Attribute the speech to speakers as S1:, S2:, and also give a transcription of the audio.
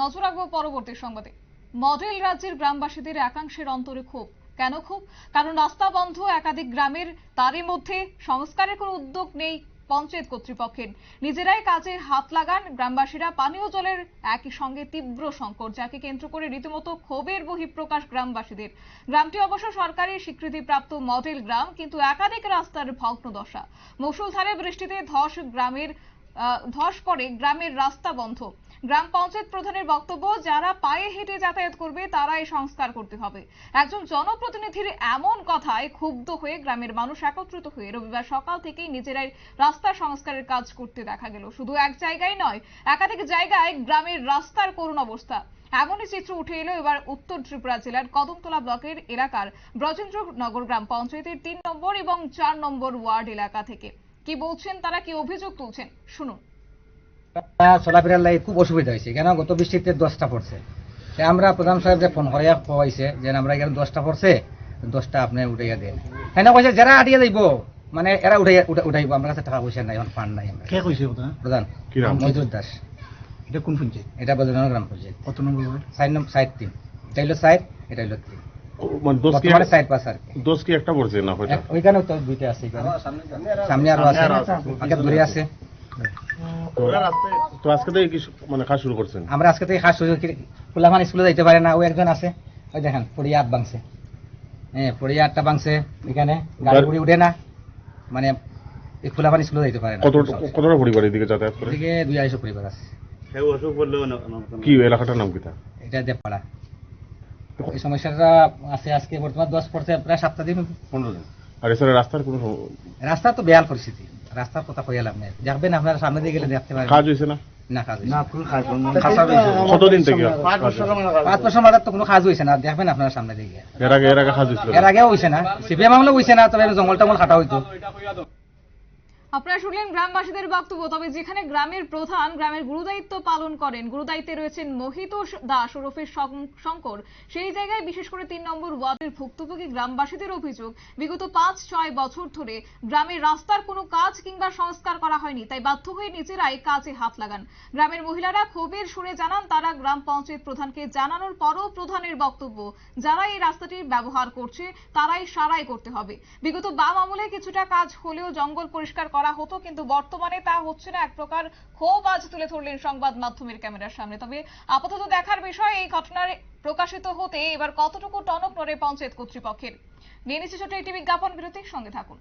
S1: নজর রাখব পরবর্তী সংবাদে। মডেল রাজ্যের গ্রামবাসীদের একাংশের অন্তরে ক্ষোভ। কেন ক্ষোভ? কারণ রাস্তা বন্ধ একাধিক গ্রামের তারই মধ্যে সংস্কারের কোনো উদ্যোগ নেই পঞ্চায়েত কর্তৃপক্ষের। নিজেরাই কাজে হাত লাগান গ্রামবাসীরা। পানীয় জলের একই সঙ্গে তীব্র সংকট, যাকে কেন্দ্র করে রীতিমতো ক্ষোভের বহিঃপ্রকাশ গ্রামবাসীদের। গ্রামটি অবশ্য সরকারি স্বীকৃতিপ্রাপ্ত মডেল গ্রাম, কিন্তু একাধিক রাস্তার ভগ্ন দশা মুষলধারে বৃষ্টিতে ধস গ্রামের ধস পড়ে, গ্রামের রাস্তা বন্ধ। গ্রাম পঞ্চায়েত প্রধানের বক্তব্য, যারা পায়ে হেঁটে যাতায়াত করবে, তারাই সংস্কার করতে হবে। একজন জনপ্রতিনিধির এমন কথায় ক্ষুব্ধ হয়ে গ্রামের মানুষ একত্রিত হয়ে রবিবার সকাল থেকেই নিজেরাই রাস্তা সংস্কারের কাজ করতে দেখা গেল। শুধু এক জায়গায় নয়, একাধিক জায়গায় গ্রামের রাস্তার করুণ অবস্থা। এমনই চিত্র উঠে এলো এবার উত্তর ত্রিপুরা জেলার কদমতলা ব্লকের এলাকার ব্রজেন্দ্রনগর গ্রাম পঞ্চায়েতের তিন নম্বর এবং চার নম্বর ওয়ার্ড এলাকা থেকে। কি বলছেন তারা কি অভিযোগ তুলছেন? শুনুন।
S2: চলাফেরার লাগে খুব অসুবিধা হয়েছে। কেন? গত বৃষ্টিতে দশটা পড়ছে। আমরা প্রধান সাহেবকে ফোন করিয়া খোয়াইছে যে আমরা এখানে দশটা পড়ছে দশটা আপনি উঠাইয়া দেন। হ্যাঁ কইছে যারা আটিয়া যাইব মানে এরা উঠাইয়া উঠা- উঠাইব। আমার কাছে টাকা পয়সা নাই এখন ফান্ড নাই আমরা
S3: কে কইছে
S2: প্রধান মজুর দাস।
S3: এটা কোন পঞ্চায়েত?
S2: এটা বদলন গ্রাম পঞ্চায়েত।
S3: কত নম্বর
S2: সাইড নম্বর সাইড তিন। এটা হলো সাইড এটা হলো তিন।
S4: মানে দোষ
S2: সাইড পাস আর কি।
S4: একটা পড়ছে না কয়টা
S2: এক- তো দুইটা আছে সামনে আরও আছে। আগে দূরে আছে।
S4: তো তো আজকে থেকে কি মানে কাজ শুরু করছেন?
S2: আমরা আজকে থেকে খাস সুযোগ ফুলামান স্কুলে যাইতে পারে না। ও একজন আছে। ওই দেখেন পড়িয়া আট বাংছে। হ্যাঁ পড়িয়া আটটা বাংছে এখানে। গাড়ি
S4: গাড়ি-
S2: গুড়ি উঠে না। মানে এই ফুলামান স্কুলে যাইতে পারে না।
S4: কত কতটা পরিবার এদিকে যাতায়াত করে?
S2: এদিকে দুই আড়াইশো পরিবার আছে।
S4: কি এলাকাটার নাম কি
S2: এটা দেবপাড়া। এই সমস্যাটা আছে আজকে বর্তমান দশ পড়ছে প্রায় সাতটা দিন পনেরো দিন।
S4: আর এছাড়া রাস্তার কোনো
S2: রাস্তা তো বেয়াল পরিস্থিতি। রাস্তার কথা কইয়া লাভ নেই। দেখবেন আপনারা সামনে দিয়ে গেলে দেখতে পারেন
S4: কাজ হয়েছে না?
S2: না কাজ
S3: না।
S4: কতদিন থেকে?
S2: পাঁচ বছর তো কোনো কাজ হয়েছে না। দেখবেন আপনারা সামনে দিয়ে গিয়ে।
S4: এর আগে এর আগে কাজ হয়েছিল
S2: এর আগেও হয়েছে না। সিপিএম না তবে জঙ্গল টঙ্গল কাটা হইতো।
S1: আপনারা শুনলেন গ্রামবাসীদের বক্তব্য, তবে যেখানে গ্রামের প্রধান, গ্রামের গুরুদায়িত্ব পালন করেন, গুরুদায়িত্বে রয়েছেন মোহিতোষ দাস ওরফে শঙ্কর। সেই জায়গায় বিশেষ করে তিন নম্বর ওয়ার্ডের ভুক্তভোগী গ্রামবাসীদের অভিযোগ, বিগত পাঁচ ছয় বছর ধরে গ্রামের রাস্তার কোনো কাজ কিংবা সংস্কার করা হয়নি, তাই বাধ্য হয়ে নিজেরাই কাজে হাত লাগান। গ্রামের মহিলারা ক্ষোভের সুরে জানান, তারা গ্রাম পঞ্চায়েত প্রধানকে জানানোর পরও প্রধানের বক্তব্য, যারা এই রাস্তাটি ব্যবহার করছে, তারাই সারাই করতে হবে। বিগত বাম আমলে কিছুটা কাজ হলেও জঙ্গল পরিষ্কার করা হতো, কিন্তু বর্তমানে তা হচ্ছে না। এক প্রকার ক্ষোভ আজ তুলে ধরলেন সংবাদ মাধ্যমের ক্যামেরার সামনে। তবে আপাতত দেখার বিষয় এই ঘটনার প্রকাশিত হতে এবার কতটুকু টনক নড়ে পঞ্চায়েত কর্তৃপক্ষের? নিয়ে নিচ্ছে ছোট একটি বিজ্ঞাপন বিরতির সঙ্গে থাকুন।